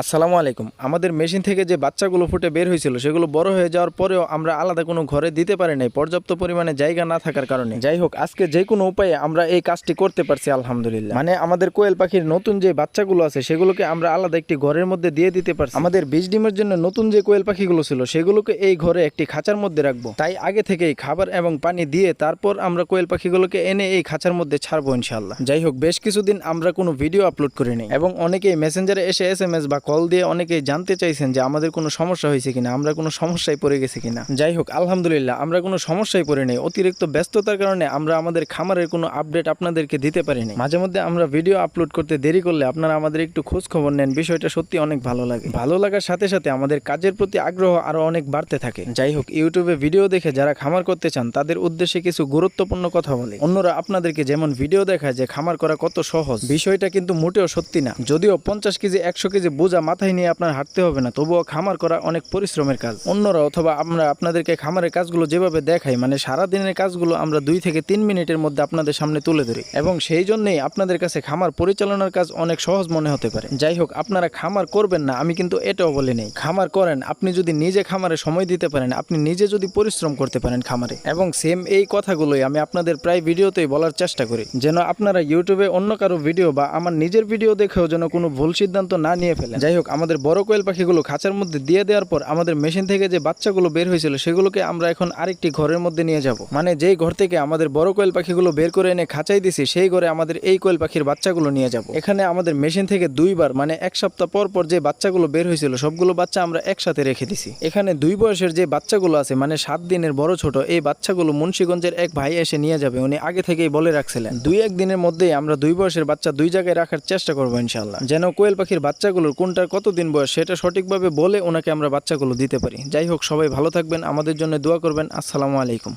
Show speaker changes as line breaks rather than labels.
আসসালামু আলাইকুম। আমাদের মেশিন থেকে যে বাচ্চাগুলো ফুটে বের হয়েছিল, সেগুলো বড় হয়ে যাওয়ার পরেও আমরা আলাদা কোনো ঘরে দিতে পারি নাই, পর্যাপ্ত পরিমাণে জায়গা না থাকার কারণে। যাই হোক, আজকে যে কোনো উপায়ে আমরা এই কাজটি করতে পারছি, আলহামদুলিল্লাহ। মানে আমাদের কোয়েল পাখির নতুন যে বাচ্চাগুলো আছে, সেগুলোকে আমরা আলাদা একটি ঘরের মধ্যে দিয়ে দিতে পারছি। আমাদের বীজ ডিমের জন্য নতুন যে কোয়েল পাখিগুলো ছিল, সেগুলোকে এই ঘরে একটি খাঁচার মধ্যে রাখব। তাই আগে থেকেই খাবার এবং পানি দিয়ে তারপর আমরা কোয়েল পাখিগুলোকে এনে এই খাঁচার মধ্যে ছাড়বো ইনশাল্লাহ যাই হোক, বেশ কিছুদিন আমরা কোনো ভিডিও আপলোড করিনি এবং অনেকেই মেসেঞ্জারে এসে এস এম এস বা কল দিয়ে অনেকে জানতে চাইছেন যে আমাদের কোনো সমস্যা হয়েছে কিনা, আমরা কোনো সমস্যায় পড়ে গেছি কিনা। যাই হোক, আলহামদুলিল্লাহ, আমরা কোনো সমস্যায় পড়ে নেই। অতিরিক্ত ব্যস্ততার কারণে আমরা আমাদের খামারের কোনো আপডেট আপনাদেরকে দিতে পারিনি। মাঝে মধ্যে আমরা ভিডিও আপলোড করতে দেরি করলে আপনারা আমাদের একটু খোঁজ খবর নেন। বিষয়টা সত্যি অনেক ভালো লাগে। ভালো লাগার সাথে সাথে আমাদের কাজের প্রতি আগ্রহ আরও অনেক বাড়তে থাকে। যাই হোক ইউটিউবে ভিডিও দেখে যারা খামার করতে চান, তাদের উদ্দেশ্যে কিছু গুরুত্বপূর্ণ কথা বলে। অন্যরা আপনাদেরকে যেমন ভিডিও দেখায় যে খামার করা কত সহজ, বিষয়টা কিন্তু মোটেও সত্যি না। যদিও পঞ্চাশ কেজি, একশো কেজি বোঝা মাথায় নিয়ে আপনার হাঁটতে হবে না, তবুও খামার করা অনেক পরিশ্রমের কাজ। অন্যরা অথবা আমরা আপনাদেরকে খামারের কাজগুলো যেভাবে দেখাই মানে সারা দিনের কাজগুলো আমরা দুই থেকে তিন মিনিটের মধ্যে আপনাদের সামনে তুলে ধরি। এবং সেই জন্যই আপনাদের কাছে খামার পরিচালনার কাজ অনেক সহজ মনে হতে পারে। যাই হোক, আপনারা খামার করবেন না, আমি কিন্তু এটাও বলি নেই। খামার করেন, আপনি যদি নিজে খামারে সময় দিতে পারেন, আপনি নিজে যদি পরিশ্রম করতে পারেন খামারে। এবং সেম এই কথাগুলোই আমি আপনাদের প্রায় ভিডিওতেই বলার চেষ্টা করি, যেন আপনারা ইউটিউবে অন্য কারও ভিডিও বা আমার নিজের ভিডিও দেখেও যেন কোনো ভুল সিদ্ধান্ত না নিয়ে ফেলেন। যাই হোক, আমাদের বড় কোয়েল পাখিগুলো খাঁচার মধ্যে দিয়ে দেওয়ার পর আমাদের মেশিন থেকে যে বাচ্চাগুলো বের হয়েছিল, সেগুলোকে আমরা এখন আরেকটি ঘরের মধ্যে নিয়ে যাব। মানে যেই ঘর থেকে আমাদের বড় কোয়েল পাখিগুলো বের করে এনে খাঁচাই দিছি, সেই ঘরে আমাদের এই কোয়েল পাখির বাচ্চাগুলো নিয়ে যাব। এখানে আমাদের মেশিন থেকে দুইবার মানে এক সপ্তাহ পর পর যে বাচ্চাগুলো বের হয়েছিল, সবগুলো বাচ্চা আমরা একসাথে রেখে দিছি। এখানে দুই বয়সের যে বাচ্চাগুলো আছে মানে সাত দিনের বড় ছোট, এই বাচ্চাগুলো মুন্সীগঞ্জের এক ভাই এসে নিয়ে যাবে, উনি আগে থেকেই বলে রাখছিলেন। দুই এক দিনের মধ্যেই আমরা দুই বয়সের বাচ্চা দুই জায়গায় রাখার চেষ্টা করব ইনশাল্লাহ যেন কোয়েল পাখির বাচ্চাগুলোর কোনটার কতদিন বয়স, সেটা সঠিকভাবে বলে ওনাকে আমরা বাচ্চাগুলো দিতে পারি। যাই হোক, সবাই ভালো থাকবেন, আমাদের জন্য দোয়া করবেন। আসসালামু আলাইকুম।